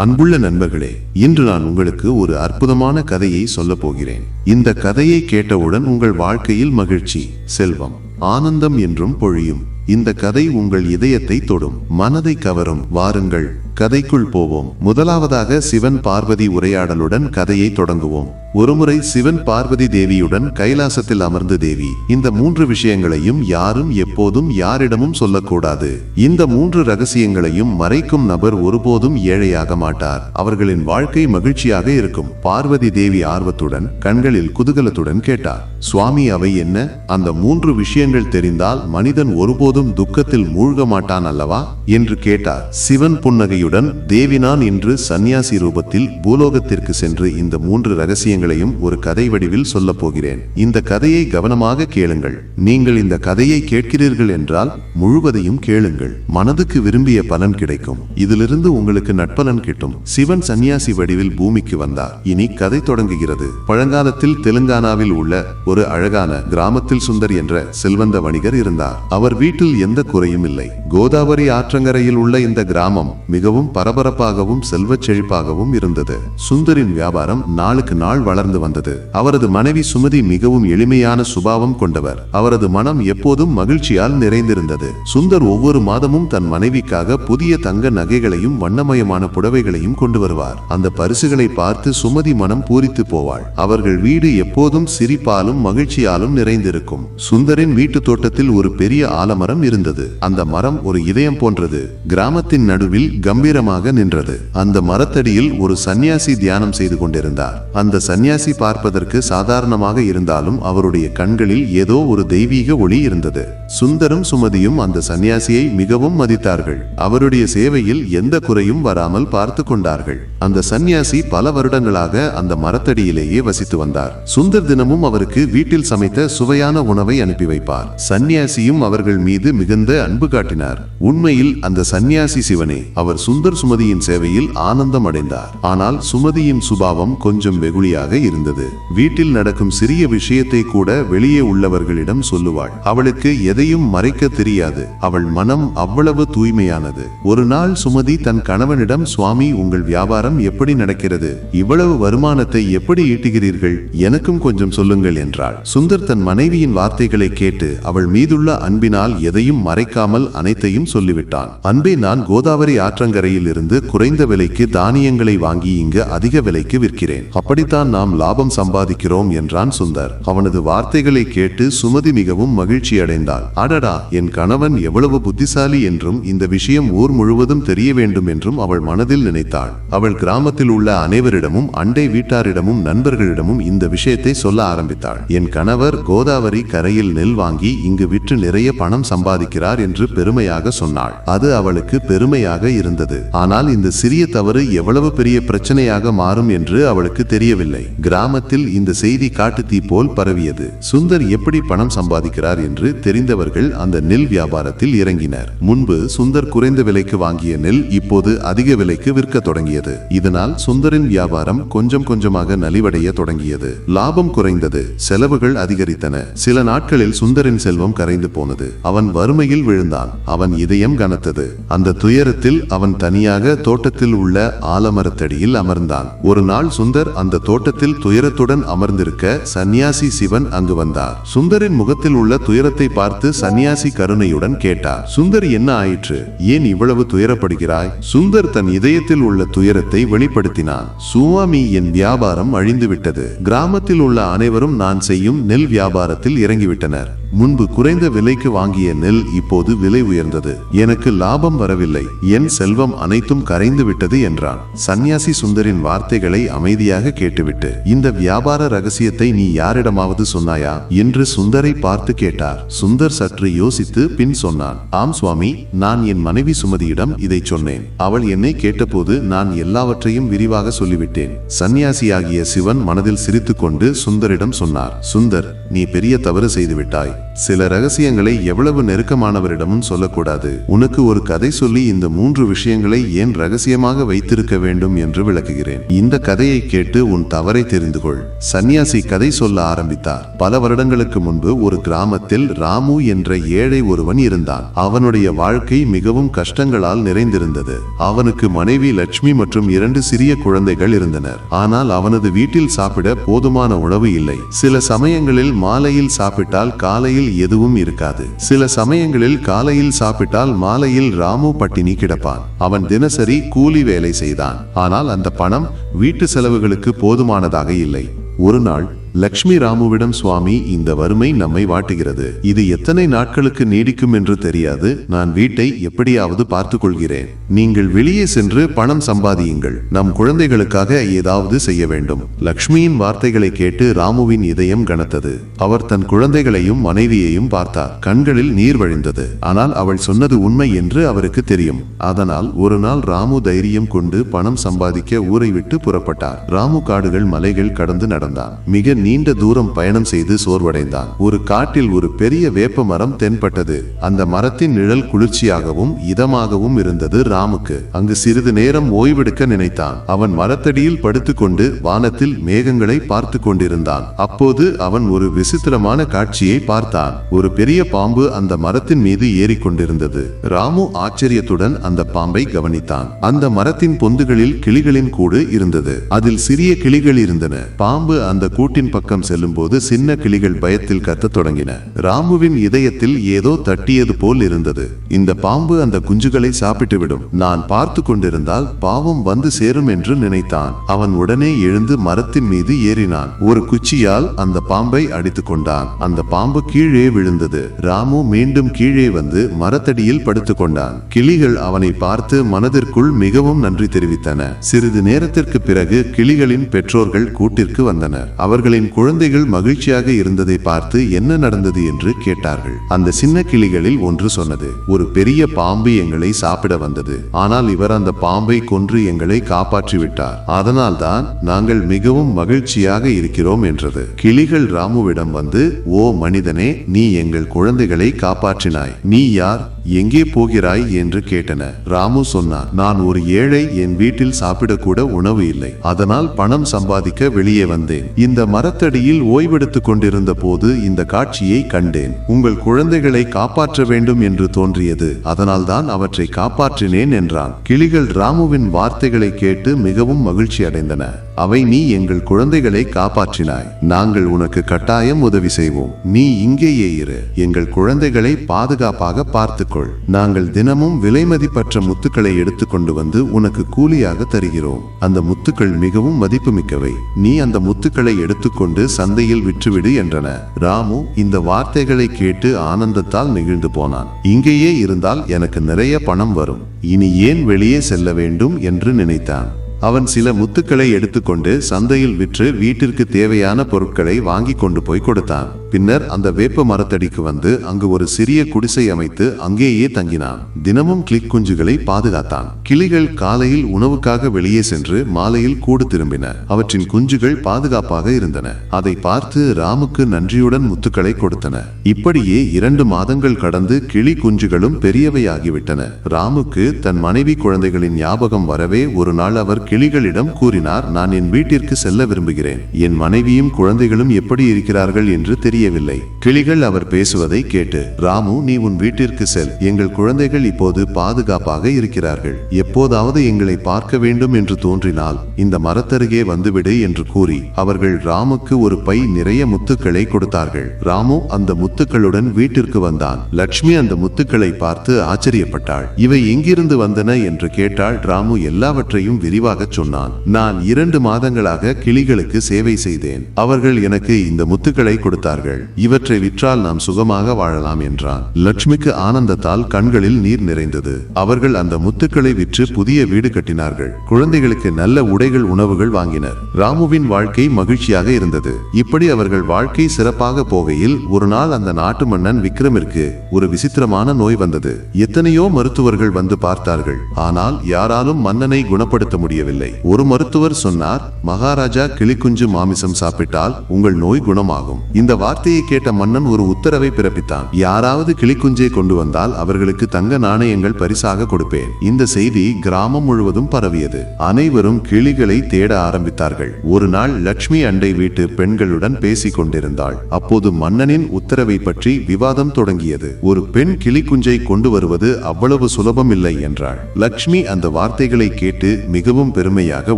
அன்புள்ள நண்பர்களே இன்று நான் உங்களுக்கு ஒரு அற்புதமான கதையை சொல்லப் போகிறேன். இந்த கதையை கேட்டவுடன் உங்கள் வாழ்க்கையில் மகிழ்ச்சி செல்வம் ஆனந்தம் என்றும் பொழியும். இந்த கதை உங்கள் இதயத்தை தொடும். மனதை கவரும். வாருங்கள் கதைக்குள் போவோம். முதலாவதாக சிவன் பார்வதி உரையாடலுடன் கதையை தொடங்குவோம். ஒருமுறை சிவன் பார்வதி தேவியுடன் கைலாசத்தில் அமர்ந்து தேவி இந்த மூன்று விஷயங்களையும் யாரும் எப்போதும் யாரிடமும் சொல்லக்கூடாது. இந்த மூன்று ரகசியங்களையும் மறைக்கும் நபர் ஒருபோதும் ஏழையாக மாட்டார். அவர்களின் வாழ்க்கை மகிழ்ச்சியாக இருக்கும். பார்வதி தேவி ஆர்வத்துடன் கண்களில் குதூகலத்துடன் கேட்டார் சுவாமி அவை என்ன? அந்த மூன்று விஷயங்கள் தெரிந்தால் மனிதன் ஒருபோதும் துக்கத்தில் மூழ்க மாட்டான் அல்லவா? என்று கேட்டார் சிவன் புன்னகையுடன். தேவி நான் இன்று சந்நியாசி ரூபத்தில் பூலோகத்திற்கு சென்று இந்த மூன்று ரகசியங்களையும் ஒரு கதை வடிவில் சொல்லப் போகிறேன். இந்த கதையை கவனமாக கேளுங்கள். நீங்கள் இந்த கதையை கேட்கிறீர்கள் என்றால் முழுவதையும் கேளுங்கள். மனதுக்கு விரும்பிய பலன் கிடைக்கும். இதிலிருந்து உங்களுக்கு நட்பலன் கிட்டும். சிவன் சந்நியாசி வடிவில் பூமிக்கு வந்தார். இனி கதை தொடங்குகிறது. பழங்காலத்தில் தெலுங்கானாவில் உள்ள ஒரு அழகான கிராமத்தில் சுந்தர் என்ற செல்வந்த வணிகர் இருந்தார். அவர் வீட்டில் எந்த குறையும் இல்லை. கோதாவரி ஆற்றங்கரையில் உள்ள இந்த கிராமம் மிகவும் மிகவும் பரபரப்பாகவும் செல்வச் செழிப்பாகவும் இருந்தது. சுந்தரின் வியாபாரம் நாளுக்கு நாள் வளர்ந்து வந்தது. அவரது மனைவி சுமதி மிகவும் எளிமையான சுபாவம் கொண்டவர். அவரது மனம் எப்போதும் மகிழ்ச்சியால் நிறைந்திருந்தது. சுந்தர் ஒவ்வொரு மாதமும் தன் மனைவிக்காக புதிய தங்க நகைகளையும் வண்ணமயமான புடவைகளையும் கொண்டு வருவார். அந்த பரிசுகளை பார்த்து சுமதி மனம் பூரித்து போவாள். அவர்கள் வீடு எப்போதும் சிரிப்பாலும் மகிழ்ச்சியாலும் நிறைந்திருக்கும். சுந்தரின் வீட்டு தோட்டத்தில் ஒரு பெரிய ஆலமரம் இருந்தது. அந்த மரம் ஒரு இதயம் போன்றது. கிராமத்தின் நடுவில் கம் கம்பீரமாக நின்றது. அந்த மரத்தடியில் ஒரு சந்நியாசி தியானம் செய்து கொண்டிருந்தார். அந்த சந்நியாசி பார்ப்பதற்கு சாதாரணமாக இருந்தாலும் அவருடைய கண்களில் ஏதோ ஒரு தெய்வீக ஒளி இருந்தது. சுந்தரம் சுமதியும் அந்த சந்நியாசியை மிகவும் மதித்தார்கள். அவருடைய சேவையில் எந்த குறையும் வராமல் பார்த்து கொண்டார்கள். அந்த சந்நியாசி பல வருடங்களாக அந்த மரத்தடியிலேயே வசித்து வந்தார். சுந்தர் தினமும் அவருக்கு வீட்டில் சமைத்த சுவையான உணவை அனுப்பி வைப்பார். சந்நியாசியும் அவர்கள் மீது மிகுந்த அன்பு காட்டினார். உண்மையில் அந்த சந்நியாசி சிவனே அவர் சுந்தர் சுமதியின் சேவையில் ஆனந்தம் அடைந்தார். ஆனால் சுமதியின் சுபாவம் கொஞ்சம் வெகுளியாக இருந்தது. வீட்டில் நடக்கும் சிறிய விஷயத்தை கூட வெளியே உள்ளவர்களிடம் சொல்லுவாள். அவளுக்கு எதையும் மறைக்க தெரியாது. அவள் மனம் அவ்வளவு தூய்மையானது. ஒரு நாள் சுமதி தன் கணவனிடம் சுவாமி உங்கள் வியாபாரம் எப்படி நடக்கிறது? இவ்வளவு வருமானத்தை எப்படி ஈட்டுகிறீர்கள்? எனக்கும் கொஞ்சம் சொல்லுங்கள் என்றாள். சுந்தர் தன் மனைவியின் வார்த்தைகளை கேட்டு அவள் மீதுள்ள அன்பினால் எதையும் மறைக்காமல் அனைத்தையும் சொல்லிவிட்டான். அன்பே நான் கோதாவரி ஆற்றங்கள் இருந்து குறைந்த விலைக்கு தானியங்களை வாங்கி இங்கு அதிக விலைக்கு விற்கிறேன். அப்படித்தான் நாம் லாபம் சம்பாதிக்கிறோம் என்றான் சுந்தர். அவனது வார்த்தைகளை கேட்டு சுமதி மிகவும் மகிழ்ச்சி அடைந்தாள். அடடா என் கணவன் எவ்வளவு புத்திசாலி என்றும் இந்த விஷயம் ஊர் முழுவதும் தெரிய வேண்டும் என்றும் அவள் மனதில் நினைத்தாள். அவள் கிராமத்தில் உள்ள அனைவரிடமும் அண்டை வீட்டாரிடமும் நண்பர்களிடமும் இந்த விஷயத்தை சொல்ல ஆரம்பித்தாள். என் கணவர் கோதாவரி கரையில் நெல் வாங்கி இங்கு விற்று நிறைய பணம் சம்பாதிக்கிறார் என்று பெருமையாக சொன்னாள். அது அவளுக்கு பெருமையாக இருந்தது. ஆனால் இந்த சிறிய தவறு எவ்வளவு பெரிய பிரச்சனையாக மாறும் என்று அவளுக்கு தெரியவில்லை. கிராமத்தில் இந்த செய்தி காட்டுத்தீ போல் பரவியது. சுந்தர் எப்படி பணம் சம்பாதிக்கிறார் என்று தெரிந்தவர்கள் அந்த நெல் வியாபாரத்தில் இறங்கினர். முன்பு சுந்தர் குறைந்த விலைக்கு வாங்கிய நெல் இப்போது அதிக விலைக்கு விற்க தொடங்கியது. இதனால் சுந்தரின் வியாபாரம் கொஞ்சம் கொஞ்சமாக நலிவடைய தொடங்கியது. லாபம் குறைந்தது. செலவுகள் அதிகரித்தன. சில நாட்களில் சுந்தரின் செல்வம் கரைந்து போனது. அவன் வறுமையில் விழுந்தான். அவன் இதயம் கனத்தது. அந்த துயரத்தில் அவன் தனியாக தோட்டத்தில் உள்ள ஆலமரத்தடியில் அமர்ந்தான். ஒரு நாள் சுந்தர் அந்த தோட்டத்தில் துயரத்துடன் அமர்ந்திருக்க சந்நியாசி சிவன் அங்கு வந்தார். சுந்தரின் முகத்தில் உள்ள துயரத்தை பார்த்து சந்நியாசி கருணையுடன் கேட்டார். சுந்தர் என்ன ஆயிற்று? ஏன் இவ்வளவு துயரப்படுகிறாய்? சுந்தர் தன் இதயத்தில் உள்ள துயரத்தை வெளிப்படுத்தினான். சுவாமி என் வியாபாரம் அழிந்துவிட்டது. கிராமத்தில் உள்ள அனைவரும் நான் செய்யும் நெல் வியாபாரத்தில் இறங்கிவிட்டனர். முன்பு குறைந்த விலைக்கு வாங்கிய நெல் இப்போது விலை உயர்ந்தது. எனக்கு லாபம் வரவில்லை. என் செல்வம் அனைத்தும் கரைந்து விட்டது என்றான். சந்நியாசி சுந்தரின் வார்த்தைகளை அமைதியாக கேட்டுவிட்டு இந்த வியாபார ரகசியத்தை நீ யாரிடமாவது சொன்னாயா? என்று சுந்தரை பார்த்து கேட்டார். சுந்தர் சற்று யோசித்து பின் சொன்னான் ஆம் சுவாமி நான் என் மனைவி சுமதியிடம் இதை சொன்னேன். அவள் என்னை கேட்டபோது நான் எல்லாவற்றையும் விரிவாக சொல்லிவிட்டேன். சந்நியாசியாகிய சிவன் மனதில் சிரித்துக்கொண்டு சுந்தரிடம் சொன்னார் சுந்தர் நீ பெரிய தவறு செய்துவிட்டாய். சில ரகசியங்களை எவ்வளவு நெருக்கமானவரிடமும் சொல்லக்கூடாது. உனக்கு ஒரு கதை சொல்லி இந்த மூன்று விஷயங்களை ஏன் ரகசியமாக வைத்திருக்க வேண்டும் என்று விளக்குகிறேன். இந்த கதையை கேட்டு உன் தவறை தெரிந்து கொள். சன்னியாசி கதை சொல்ல ஆரம்பித்தார். பல வருடங்களுக்கு முன்பு ஒரு கிராமத்தில் ராமு என்ற ஏழை ஒருவன் இருந்தான். அவனுடைய வாழ்க்கை மிகவும் கஷ்டங்களால் நிறைந்திருந்தது. அவனுக்கு மனைவி லட்சுமி மற்றும் இரண்டு சிறிய குழந்தைகள் இருந்தனர். ஆனால் அவனது வீட்டில் சாப்பிட போதுமான உணவு இல்லை. சில சமயங்களில் மாலையில் சாப்பிட்டால் காலை காலையில் எதுவும் இருக்காது. சில சமயங்களில் காலையில் சாப்பிட்டால் மாலையில் ராமு பட்டினி கிடப்பான். அவன் தினசரி கூலி வேலை செய்தான். ஆனால் அந்த பணம் வீட்டு செலவுகளுக்கு போதுமானதாக இல்லை. ஒரு நாள் லக்ஷ்மி ராமுவிடம் சுவாமி இந்த வறுமை நம்மை வாட்டுகிறது. இது எத்தனை நாட்களுக்கு நீடிக்கும் என்று தெரியாது. நான் வீட்டை எப்படியாவது பார்த்து கொள்கிறேன் நீங்கள் வெளியே சென்று பணம் சம்பாதியுங்கள். நம் குழந்தைகளுக்காக ஏதாவது செய்ய வேண்டும். லக்ஷ்மியின் வார்த்தைகளை கேட்டு ராமுவின் இதயம் கனத்தது. அவர் தன் குழந்தைகளையும் மனைவியையும் பார்த்தார். கண்களில் நீர் வழிந்தது. ஆனால் அவள் சொன்னது உண்மை என்று அவருக்கு தெரியும். அதனால் ஒரு நாள் ராமு தைரியம் கொண்டு பணம் சம்பாதிக்க ஊரை விட்டு புறப்பட்டார். ராமு காடுகள் மலைகள் கடந்து நடந்தான். மிக நீண்ட தூரம் பயணம் செய்து சோர்வடைந்தான். ஒரு காட்டில் ஒரு பெரிய வேப்ப மரம் தென்பட்டது. அந்த மரத்தின் நிழல் குளிர்ச்சியாகவும் இதமாகவும் இருந்தது ராமுக்கு. அங்கு சிறிது நேரம் ஓய்வெடுக்க நினைத்தான். அவன் மரத்தடியில் படுத்துக்கொண்டு வானத்தில் மேகங்களை பார்த்து கொண்டிருந்தான். அப்போது அவன் ஒரு விசித்திரமான காட்சியை பார்த்தான். ஒரு பெரிய பாம்பு அந்த மரத்தின் மீது ஏறிக்கொண்டிருந்தது. ராமு ஆச்சரியத்துடன் அந்த பாம்பை கவனித்தான். அந்த மரத்தின் பொந்துகளில் கிளிகளின் கூடு இருந்தது. அதில் சிறிய கிளிகள் இருந்தன. பாம்பு அந்த கூட்டின் பக்கம் செல்லும்போது சின்ன கிளிகள் பயத்தில் கத்தத் தொடங்கின. ராமுவின் இதயத்தில் ஏதோ தட்டியது போல் இருந்தது. இந்த பாம்பு அந்த குஞ்சுகளை சாப்பிட்டுவிடும். நான் பார்த்து கொண்டிருந்தால் பாவம் வந்து சேரும் என்று நினைத்தான். அவன் உடனே எழுந்து மரத்தின் மீது ஏறினான். ஒரு குச்சியால் அந்த பாம்பை அடித்துக் கொண்டான். அந்த பாம்பு கீழே விழுந்தது. ராமு மீண்டும் கீழே வந்து மரத்தடியில் படுத்துக் கொண்டான். கிளிகள் அவனை பார்த்து மனதிற்குள் மிகவும் நன்றி தெரிவித்தன. சிறிது நேரத்திற்கு பிறகு கிளிகளின் பெற்றோர்கள் கூட்டிற்கு வந்தனர். அவர்களின் குழந்தைகள் மகிழ்ச்சியாக இருந்ததை பார்த்து என்ன நடந்தது என்று கேட்டார்கள். அந்த சின்ன கிளிகளில் ஒன்று சொன்னது ஒரு பெரிய பாம்பு எங்களை சாப்பிட வந்தது. ஆனால் இவர் அந்த பாம்பை கொன்று எங்களை காப்பாற்றிவிட்டார். அதனால்தான் நாங்கள் மிகவும் மகிழ்ச்சியாக இருக்கிறோம் என்றது. கிளிகள் ராமுவிடம் வந்து ஓ மனிதனே நீ எங்கள் குழந்தைகளை காப்பாற்றினாய். நீ யார்? எங்கே போகிறாய் என்று கேட்டன. ராமு சொன்னார் நான் ஒரு ஏழை என் வீட்டில் சாப்பிடக்கூட உணவு இல்லை. அதனால் பணம் சம்பாதிக்க வெளியே வந்தேன். இந்த மரத்தடியில் ஓய்வெடுத்துக் கொண்டிருந்த போது இந்த காட்சியை கண்டேன். உங்கள் குழந்தைகளை காப்பாற்ற வேண்டும் என்று தோன்றியது. அதனால்தான் அவற்றை காப்பாற்றினேன் என்றான். கிளிகள் ராமுவின் வார்த்தைகளை கேட்டு மிகவும் மகிழ்ச்சி அடைந்தன. அவை நீ எங்கள் குழந்தைகளை காப்பாற்றினாய். நாங்கள் உனக்கு கட்டாயம் உதவி செய்வோம். நீ இங்கேயே இரு. எங்கள் குழந்தைகளை பாதுகாப்பாக பார்த்துக்கொள். நாங்கள் தினமும் விலைமதிப்பற்ற முத்துக்களை எடுத்துக்கொண்டு வந்து உனக்கு கூலியாக தருகிறோம். அந்த முத்துக்கள் மிகவும் மதிப்புமிக்கவை. நீ அந்த முத்துக்களை எடுத்துக்கொண்டு சந்தையில் விற்றுவிடு என்றன. ராமு இந்த வார்த்தைகளை கேட்டு ஆனந்தத்தால் நெகிழ்ந்து போனான். இங்கேயே இருந்தால் எனக்கு நிறைய பணம் வரும். இனி ஏன் வெளியே செல்ல வேண்டும் என்று நினைத்தான். அவன் சில முத்துக்களை எடுத்துக்கொண்டு சந்தையில் விற்று வீட்டிற்கு தேவையான பொருட்களை வாங்கி கொண்டு போய் கொடுத்தான். பின்னர் அந்த வேப்ப மரத்தடிக்கு வந்து அங்கு ஒரு சிறிய குடிசை அமைத்து அங்கேயே தங்கினான். தினமும் கிளிக் குஞ்சுகளை பாதுகாத்தான். கிளிகள் காலையில் உணவுக்காக வெளியே சென்று மாலையில் கூடு திரும்பின. அவற்றின் குஞ்சுகள் பாதுகாப்பாக இருந்தன. அதை பார்த்து ராமுக்கு நன்றியுடன் முத்துக்களை கொடுத்தன. இப்படியே இரண்டு மாதங்கள் கடந்து கிளி குஞ்சுகளும் பெரியவையாகிவிட்டன. ராமுக்கு தன் மனைவி குழந்தைகளின் ஞாபகம் வரவே ஒரு நாள் அவர் கிளிகளிடம் கூறினார் நான் என் வீட்டிற்கு செல்ல விரும்புகிறேன். என் மனைவியும் குழந்தைகளும் எப்படி இருக்கிறார்கள் என்று தெரியவில்லை. கிளிகள் அவர் பேசுவதை கேட்டு ராமு நீ உன் வீட்டிற்கு செல். எங்கள் குழந்தைகள் இப்போது பாதுகாப்பாக இருக்கிறார்கள். எப்போதாவது எங்களை பார்க்க வேண்டும் என்று தோன்றினால் இந்த மரத்தருகே வந்துவிடு என்று கூறி அவர்கள் ராமுக்கு ஒரு பை நிறைய முத்துக்களை கொடுத்தார்கள். ராமு அந்த முத்துக்களுடன் வீட்டிற்கு வந்தான். லட்சுமி அந்த முத்துக்களை பார்த்து ஆச்சரியப்பட்டாள். இவை எங்கிருந்து வந்தன? என்று கேட்டால் ராமு எல்லாவற்றையும் விரிவாக சொன்னான். நான் இரண்டு மாதங்களாக கிளிகளுக்கு சேவை செய்தேன். அவர்கள் எனக்கு இந்த முத்துக்களை கொடுத்தார்கள். இவற்றை விற்றால் நாம் சுகமாக வாழலாம் என்றான். லட்சுமிக்கு ஆனந்தத்தால் கண்களில் நீர் நிறைந்தது. அவர்கள் அந்த முத்துக்களை விற்று புதிய வீடு கட்டினார்கள். குழந்தைகளுக்கு நல்ல உடைகள் உணவுகள் வாங்கினர். ராமுவின் வாழ்க்கை மகிழ்ச்சியாக இருந்தது. இப்படி அவர்கள் வாழ்க்கை சிறப்பாக போகையில் ஒரு நாள் அந்த நாட்டு மன்னன் விக்ரமிற்கு ஒரு விசித்திரமான நோய் வந்தது. எத்தனையோ மருத்துவர்கள் வந்து பார்த்தார்கள். ஆனால் யாராலும் மன்னனை குணப்படுத்த முடியவில்லை. ஒரு மருத்துவர் சொன்னார் மகாராஜா கிளிக்குஞ்சு மாமிசம் சாப்பிட்டால் உங்கள் நோய் குணமாகும். இந்த வார்த்தையை கேட்ட மன்னன் ஒரு உத்தரவை பிறப்பித்தான். யாராவது கிளிக்குஞ்சை கொண்டு வந்தால் அவர்களுக்கு தங்க நாணயங்கள் பரிசாக கொடுப்பேன். இந்த செய்தி கிராமம் முழுவதும் பரவியது. அனைவரும் கிளிகளை தேட ஆரம்பித்தார்கள். ஒரு நாள் லட்சுமி அண்டை வீட்டு பெண்களுடன் பேசிக் கொண்டிருந்தாள். அப்போது மன்னனின் உத்தரவை பற்றி விவாதம் தொடங்கியது. ஒரு பெண் கிளிக்குஞ்சை கொண்டு வருவது அவ்வளவு சுலபம் இல்லை என்றாள். லட்சுமி அந்த வார்த்தைகளை கேட்டு மிகவும் பெருமையாக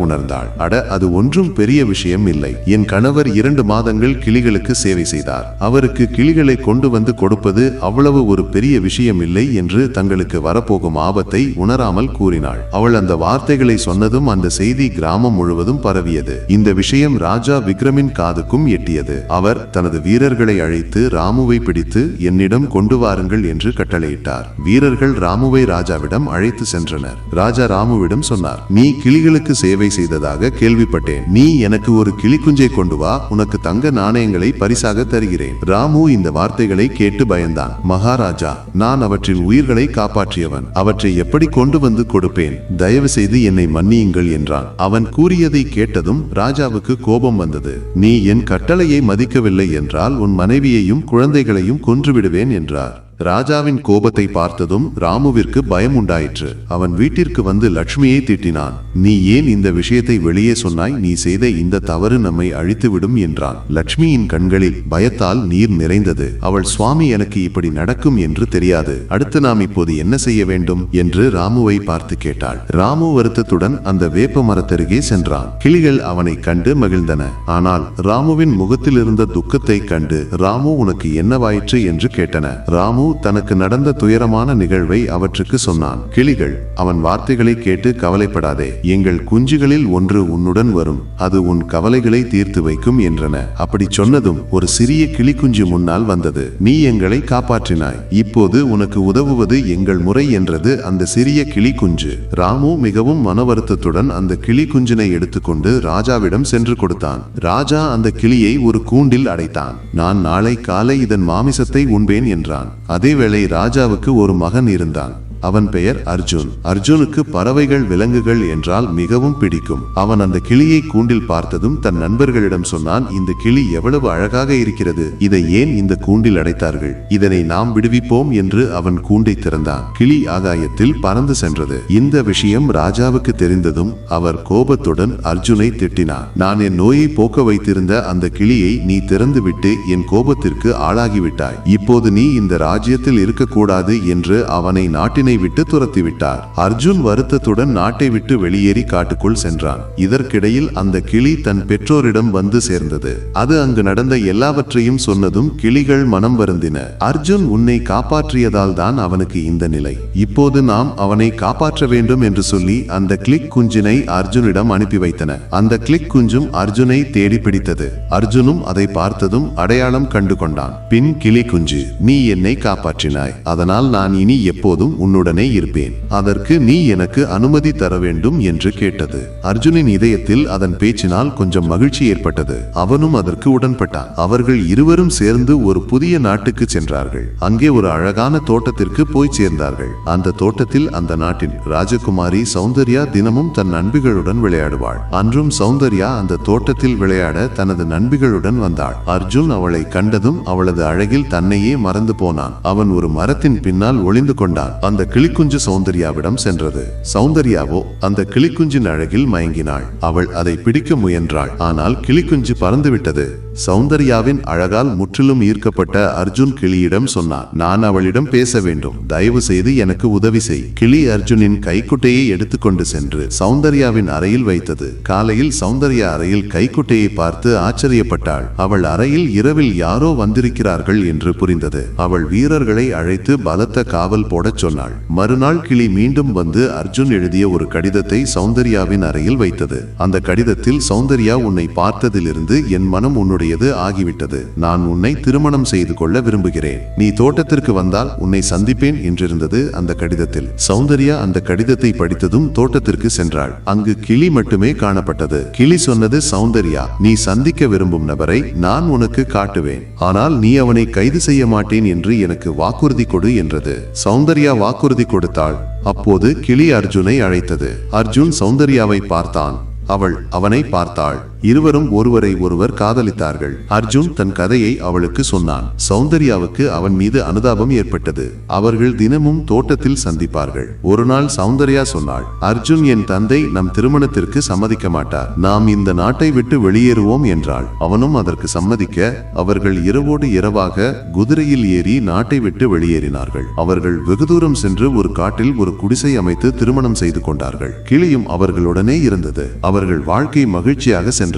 உணர்ந்தாள். அட அது ஒன்றும் பெரிய விஷயம் இல்லை. என் கணவர் இரண்டு மாதங்கள் கிளிகளுக்கு சேவை செய்தார். அவருக்கு கிளிகளை கொண்டு வந்து கொடுப்பது அவ்வளவு ஒரு பெரிய விஷயம் இல்லை என்று தங்களுக்கு வரப்போகும் ஆபத்தை உணராமல் கூறினாள். அவள் அந்த வார்த்தைகளை சொன்னதும் அந்த செய்தி கிராமம் முழுவதும் பரவியது. இந்த விஷயம் ராஜா விக்ரமின் காதுக்கும் எட்டியது. அவர் தனது வீரர்களை அழைத்து ராமுவை பிடித்து என்னிடம் கொண்டு வாருங்கள் என்று கட்டளையிட்டார். வீரர்கள் ராமுவை ராஜாவிடம் அழைத்து சென்றனர். ராஜா ராமுவிடம் சொன்னார் நீ கிளிகள் கிளிகளுக்கு சேவை செய்ததாக கேள்விப்பட்டேன். நீ எனக்கு ஒரு கிளிக்குஞ்சை கொண்டு வா உனக்கு தங்க நாணயங்களை பரிசாக தருகிறேன். ராமு இந்த வார்த்தைகளை கேட்டு பயந்தான். மகாராஜா நான் அவற்றின் உயிர்களை காப்பாற்றியவன். அவற்றை எப்படி கொண்டு வந்து கொடுப்பேன்? தயவு செய்து என்னை மன்னியுங்கள் என்றான். அவன் கூறியதை கேட்டதும் ராஜாவுக்கு கோபம் வந்தது. நீ என் கட்டளையை மதிக்கவில்லை என்றால் உன் மனைவியையும் குழந்தைகளையும் கொன்றுவிடுவேன் என்றார். ராஜாவின் கோபத்தை பார்த்ததும் ராமுவிற்கு பயம் உண்டாயிற்று அவன் வீட்டிற்கு வந்து லட்சுமியை திட்டினான். நீ ஏன் இந்த விஷயத்தை வெளியே சொன்னாய்? நீ செய்த இந்த தவறு நம்மை அழித்துவிடும் என்றான். லட்சுமியின் கண்களில் பயத்தால் நீர் நிறைந்தது. அவள் சுவாமி எனக்கு இப்படி நடக்கும் என்று தெரியாது. அடுத்து நாம் இப்போது என்ன செய்ய வேண்டும்? என்று ராமுவை பார்த்து கேட்டாள். ராமு வருத்தத்துடன் அந்த வேப்ப மரத்தருகே சென்றான். கிளிகள் அவனை கண்டு மகிழ்ந்தன. ஆனால் ராமுவின் முகத்தில் இருந்த துக்கத்தை கண்டு ராமு உனக்கு என்னவாயிற்று? என்று கேட்டன. ராமு தனக்கு நடந்த துயரமான நிகழ்வை அவற்றுக்கு சொன்னான். கிளிகள் அவன் வார்த்தைகளை கேட்டு கவலைப்படாதே. எங்கள் குஞ்சுகளில் ஒன்று உன்னுடன் வரும். அது உன் கவலைகளை தீர்த்து வைக்கும் என்றன. அப்படி சொன்னதும் ஒரு சிறிய கிளி குஞ்சு முன்னால் வந்தது. நீ எங்களை காப்பாற்றினாய். இப்போது உனக்கு உதவுவது எங்கள் முறை என்றது அந்த சிறிய கிளி குஞ்சு ராமு மிகவும் மன வருத்தத்துடன் அந்த கிளி குஞ்சினை எடுத்துக்கொண்டு ராஜாவிடம் சென்று கொடுத்தான். ராஜா அந்த கிளியை ஒரு கூண்டில் அடைத்தான். நான் நாளை காலை இதன் மாமிசத்தை உண்பேன் என்றான். அதேவேளை ராஜாவுக்கு ஒரு மகன் இருந்தான். அவன் பெயர் அர்ஜுன். அர்ஜுனுக்கு பறவைகள் விலங்குகள் என்றால் மிகவும் பிடிக்கும். அவன் அந்த கிளியை கூண்டில் பார்த்ததும் தன் நண்பர்களிடம் சொன்னான் இந்த கிளி எவ்வளவு அழகாக இருக்கிறது. இதை ஏன் இந்த கூண்டில் அடைத்தார்கள்? இதனை நாம் விடுவிப்போம் என்று அவன் கூண்டை திறந்தான். கிளி ஆகாயத்தில் பறந்து சென்றது. இந்த விஷயம் ராஜாவுக்கு தெரிந்ததும் அவர் கோபத்துடன் அர்ஜுனை திட்டினார். நான் என் நோயை போக்க வைத்திருந்த அந்த கிளியை நீ திறந்துவிட்டு என் கோபத்திற்கு ஆளாகிவிட்டாய். இப்போது நீ இந்த ராஜ்யத்தில் இருக்கக்கூடாது என்று அவனை நாட்டினை விட்டு துரத்திவிட்டார். அர்ஜுன் வருத்தத்துடன் நாட்டை விட்டு வெளியேறி காட்டுக்குள் சென்றான். இதற்கிடையில் அந்த கிளி தன் பெற்றோரிடம் வந்து சேர்ந்தது. அது அங்கு நடந்த எல்லாவற்றையும் சொன்னதும் கிளிகள் மனம் வருந்தின. அர்ஜுன் உன்னை காப்பாற்றியதால் தான் அவனுக்கு இந்த நிலை. இப்போது நாம் அவனை காப்பாற்ற வேண்டும் என்று சொல்லி அந்த கிளிக் குஞ்சினை அர்ஜுனிடம் அனுப்பி வைத்தன. அந்த கிளிக் குஞ்சும் அர்ஜுனை தேடி பிடித்தது. அர்ஜுனும் அதை பார்த்ததும் அடையாளம் கண்டு கொண்டான். பின் கிளி குஞ்சு நீ என்னை காப்பாற்றினாய். அதனால் நான் இனி எப்போதும் உன்னுடன் இருப்பேன். அதற்கு நீ எனக்கு அனுமதி தர வேண்டும் என்று கேட்டது. அர்ஜுனின் இதயத்தில் அதன் பேச்சினால் கொஞ்சம் மகிழ்ச்சி ஏற்பட்டது. அவனும் அதற்கு உடன்பட்டான். அவர்கள் இருவரும் சேர்ந்து ஒரு புதிய நாட்டுக்கு சென்றார்கள். அங்கே ஒரு அழகான தோட்டத்திற்கு போய் சேர்ந்தார்கள். அந்த தோட்டத்தில் அந்த நாட்டின் ராஜகுமாரி சௌந்தர்யா தினமும் தன் நண்பிகளுடன் விளையாடுவாள். அன்றும் சௌந்தர்யா அந்த தோட்டத்தில் விளையாட தனது நண்பிகளுடன் வந்தாள். அர்ஜுன் அவளை கண்டதும் அவளது அழகில் தன்னையே மறந்து போனான். அவன் ஒரு மரத்தின் பின்னால் ஒளிந்து கொண்டான். அந்த கிளிக்குஞ்சு சௌந்தர்யாவிடம் சென்றது. சௌந்தர்யாவோ அந்த கிளிக்குஞ்சின் அழகில் மயங்கினாள். அவள் அதை பிடிக்க முயன்றாள். ஆனால் கிளிக்குஞ்சு பறந்துவிட்டது. சௌந்தர்யாவின் அழகால் முற்றிலும் ஈர்க்கப்பட்ட அர்ஜுன் கிளியிடம் சொன்னார் நான் அவளிடம் பேச வேண்டும். தயவு செய்து எனக்கு உதவி செய். கிளி அர்ஜுனின் கைக்குட்டையை எடுத்துக்கொண்டு சென்று சௌந்தர்யாவின் அறையில் வைத்தது. காலையில் சௌந்தர்யா அறையில் கைக்குட்டையை பார்த்து ஆச்சரியப்பட்டாள். அவள் அறையில் இரவில் யாரோ வந்திருக்கிறார்கள் என்று புரிந்தது. அவள் வீரர்களை அழைத்து பலத்த காவல் போடச் சொன்னாள். மறுநாள் கிளி மீண்டும் வந்து அர்ஜுன் எழுதிய ஒரு கடிதத்தை சௌந்தர்யாவின் அறையில் வைத்தது. அந்த கடிதத்தில் சௌந்தர்யா உன்னை பார்த்ததிலிருந்து என் மனம் உன்னுடைய உன்னுடையது ஆகிவிட்டது. நான் உன்னை திருமணம் செய்து கொள்ள விரும்புகிறேன். நீ தோட்டத்திற்கு வந்தால் உன்னை சந்திப்பேன் என்றிருந்தது அந்த கடிதத்தில். சௌந்தர்யா அந்த கடிதத்தை படித்ததும் தோட்டத்திற்கு சென்றாள். அங்கு கிளி மட்டுமே காணப்பட்டது. கிளி சொன்னது சௌந்தர்யா நீ சந்திக்க விரும்பும் நபரை நான் உனக்கு காட்டுவேன். ஆனால் நீ அவனை கைது செய்ய மாட்டேன் என்று எனக்கு வாக்குறுதி கொடு என்றது. சௌந்தர்யா வாக்குறுதி கொடுத்தாள். அப்போது கிளி அர்ஜுனை அழைத்தது. அர்ஜுன் சௌந்தர்யாவை பார்த்தான். அவள் அவனை பார்த்தாள். இருவரும் ஒருவரை ஒருவர் காதலித்தார்கள். அர்ஜுன் தன் கதையை அவளுக்கு சொன்னான். சௌந்தர்யாவுக்கு அவன் மீது அனுதாபம் ஏற்பட்டது. அவர்கள் தினமும் தோட்டத்தில் சந்திப்பார்கள். ஒரு நாள் சௌந்தர்யா சொன்னாள் அர்ஜுன் என் தந்தை நம் திருமணத்திற்கு சம்மதிக்க மாட்டார். நாம் இந்த நாட்டை விட்டு வெளியேறுவோம் என்றாள். அவனும் அதற்கு சம்மதிக்க அவர்கள் இரவோடு இரவாக குதிரையில் ஏறி நாட்டை விட்டு வெளியேறினார்கள். அவர்கள் வெகு தூரம் சென்று ஒரு காட்டில் ஒரு குடிசை அமைத்து திருமணம் செய்து கொண்டார்கள். கிளியும் அவர்களுடனே இருந்தது. அவர்கள் வாழ்க்கை மகிழ்ச்சியாக சென்றது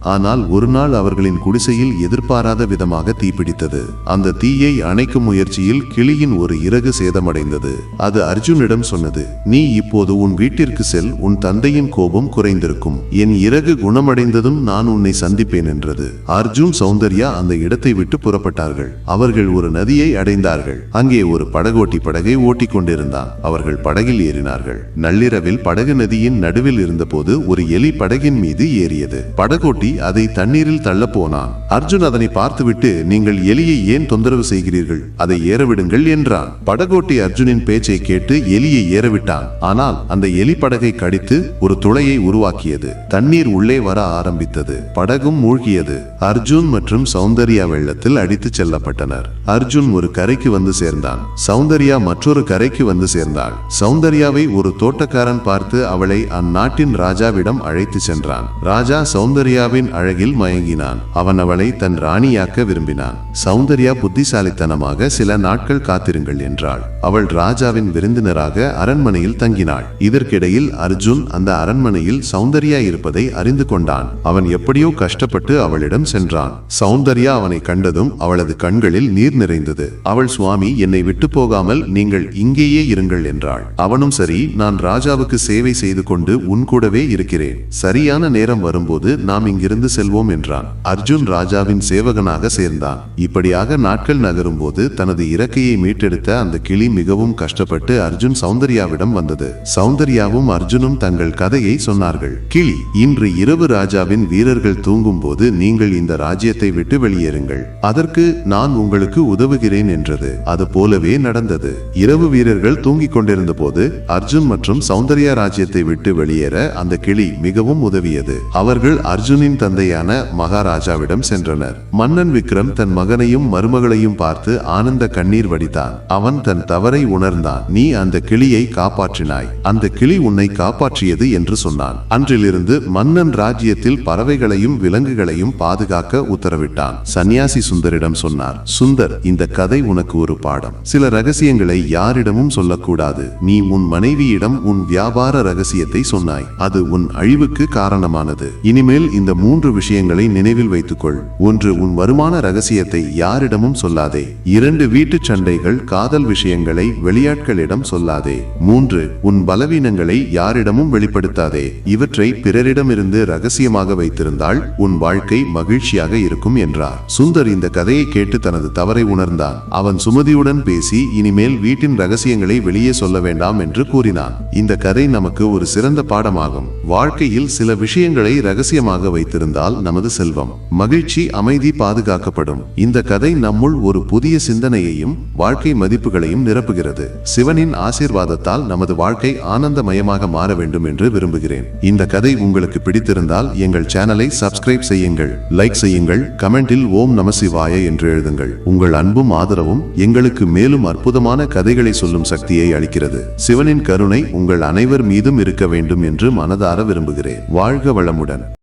ஆனால் ஒரு நாள் அவர்களின் குடிசையில் எதிர்பாராத விதமாக தீப்பிடித்தது அந்த தீயை அணைக்கும் முயற்சியில் கிளியின் ஒரு இறகு சேதமடைந்தது. அது அர்ஜுனிடம் சொன்னது நீ இப்போது உன் வீட்டிற்கு செல் உன் தந்தையின் கோபம் குறைந்திருக்கும். என் இறகு குணமடைந்ததும் நான் உன்னை சந்திப்பேன் என்றது. அர்ஜுன் சௌந்தர்யா அந்த இடத்தை விட்டு புறப்பட்டார்கள். அவர்கள் ஒரு நதியை அடைந்தார்கள். அங்கே ஒரு படகோட்டி படகை ஓட்டிக் கொண்டிருந்தான். அவர்கள் படகில் ஏறினார்கள். நள்ளிரவில் படகு நதியின் நடுவில் இருந்தபோது ஒரு எலி படகின் மீது ஏறியது. படகோட்டி அதை தண்ணீரில் தள்ள போனான் அர்ஜுன் அதனை பார்த்துவிட்டு நீங்கள் எலியை ஏன் தொந்தரவு செய்கிறீர்கள்? அதை ஏறவிடுங்கள் என்றான். படகோட்டி அர்ஜுனின் பேச்சை கேட்டு எலியை ஏறவிட்டான். ஆனால் அந்த எலி படகை கடித்து ஒரு துளையை உருவாக்கியது. தண்ணீர் உள்ளே வர ஆரம்பித்தது. படகும் மூழ்கியது. அர்ஜுன் மற்றும் சௌந்தர்யா வெள்ளத்தில் அடித்துச் செல்லப்பட்டனர். அர்ஜுன் ஒரு கரைக்கு வந்து சேர்ந்தான். சௌந்தர்யா மற்றொரு கரைக்கு வந்து சேர்ந்தாள். சௌந்தர்யாவை ஒரு தோட்டக்காரன் பார்த்து அவளை அந்நாட்டின் ராஜாவிடம் அழைத்து சென்றான். ராஜா சௌ சௌந்தர்யாவின் அழகில் மயங்கினான். அவன் அவளை தன் ராணியாக்க விரும்பினான். சௌந்தர்யா புத்திசாலித்தனமாக சில நாட்கள் காத்திருங்கள் என்றாள். அவள் ராஜாவின் விருந்தினராக அரண்மனையில் தங்கினாள். இதற்கிடையில் அர்ஜுன் அந்த அரண்மனையில் சௌந்தர்யா இருப்பதை அறிந்து கொண்டான். அவன் எப்படியோ கஷ்டப்பட்டு அவளிடம் சென்றான். சௌந்தர்யா அவனை கண்டதும் அவளது கண்களில் நீர் நிறைந்தது. அவள் சுவாமி என்னை விட்டு போகாமல் நீங்கள் இங்கேயே இருங்கள் என்றாள். அவனும் சரி நான் ராஜாவுக்கு சேவை செய்து கொண்டு உன் கூடவே இருக்கிறேன். சரியான நேரம் வரும்போது நாம் இங்கிருந்து செல்வோம் என்றான். அர்ஜுன் ராஜாவின் சேவகனாக சேர்ந்தான். இப்படியாக நாட்கள் நகரும் போது தனது இறக்கையை மீட்டெடுத்த அந்த கிளி மிகவும் கஷ்டப்பட்டு அர்ஜுன் சௌந்தர்யாவிடம் வந்தது. சௌந்தர்யாவும் அர்ஜுனும் தங்கள் கதையை சொன்னார்கள். கிளி இன்று இரவு ராஜாவின் வீரர்கள் தூங்கும் போது நீங்கள் இந்த ராஜ்யத்தை விட்டு வெளியேறுங்கள். அதற்கு நான் உங்களுக்கு உதவுகிறேன் என்றது. அது போலவே நடந்தது. இரவு வீரர்கள் தூங்கிக் கொண்டிருந்த போது அர்ஜுன் மற்றும் சௌந்தர்யா ராஜ்யத்தை விட்டு வெளியேற அந்த கிளி மிகவும் உதவியது. அவர்கள் அர்ஜுனின் தந்தையான மகாராஜாவிடம் சென்றனர். மன்னன் விக்ரம் தன் மகனையும் மருமகளையும் பார்த்து ஆனந்த கண்ணீர் வடித்தான். அவன் தன் தவறை உணர்ந்தான். நீ அந்த கிளியை காப்பாற்றினாய். அந்த கிளி உன்னை காப்பாற்றியது என்று சொன்னான். அன்றிலிருந்து மன்னன் ராஜ்யத்தில் பறவைகளையும் விலங்குகளையும் பாதுகாக்க உத்தரவிட்டான். சன்னியாசி சுந்தரிடம் சொன்னார் சுந்தர் இந்த கதை உனக்கு ஒரு பாடம். சில ரகசியங்களை யாரிடமும் சொல்லக்கூடாது. நீ உன் மனைவியிடம் உன் வியாபார ரகசியத்தை சொன்னாய். அது உன் அழிவுக்கு காரணமானது. இனிமேல் இந்த மூன்று விஷயங்களை நினைவில் வைத்துக்கொள். ஒன்று உன் வருமான ரகசியத்தை யாரிடமும் சொல்லாதே. இரண்டு வீட்டுச் சண்டைகள் காதல் விஷயங்களை வெளியாட்களிடம் சொல்லாதே. மூன்று உன் பலவீனங்களை யாரிடமும் வெளிப்படுத்தாதே. இவற்றை பிறரிடமிருந்து ரகசியமாக வைத்திருந்தால் உன் வாழ்க்கை மகிழ்ச்சியாக இருக்கும் என்றார். சுந்தர் இந்த கதையை கேட்டு தனது தவறை உணர்ந்தான். அவன் சுமதியுடன் பேசி இனிமேல் வீட்டின் ரகசியங்களை வெளியே சொல்ல வேண்டாம் என்று கூறினான். இந்த கதை நமக்கு ஒரு சிறந்த பாடமாகும். வாழ்க்கையில் சில விஷயங்களை ரகசிய ரகசியமாக வைத்திருந்தால் நமது செல்வம் மகிழ்ச்சி அமைதி பாதுகாக்கப்படும். இந்த கதை நம்முள் ஒரு புதிய சிந்தனையையும் வாழ்க்கை மதிப்புகளையும் நிரப்புகிறது. சிவனின் ஆசீர்வாதத்தால் நமது வாழ்க்கை ஆனந்தமயமாக மாற வேண்டும் என்று விரும்புகிறேன். இந்த கதை உங்களுக்கு பிடித்திருந்தால் எங்கள் சேனலை சப்ஸ்கிரைப் செய்யுங்கள். லைக் செய்யுங்கள். கமெண்டில் ஓம் நமசிவாய என்று எழுதுங்கள். உங்கள் அன்பும் ஆதரவும் எங்களுக்கு மேலும் அற்புதமான கதைகளை சொல்லும் சக்தியை அளிக்கிறது. சிவனின் கருணை உங்கள் அனைவர் மீதும் இருக்க வேண்டும் என்று மனதார விரும்புகிறேன். வாழ்க வளமுடன்.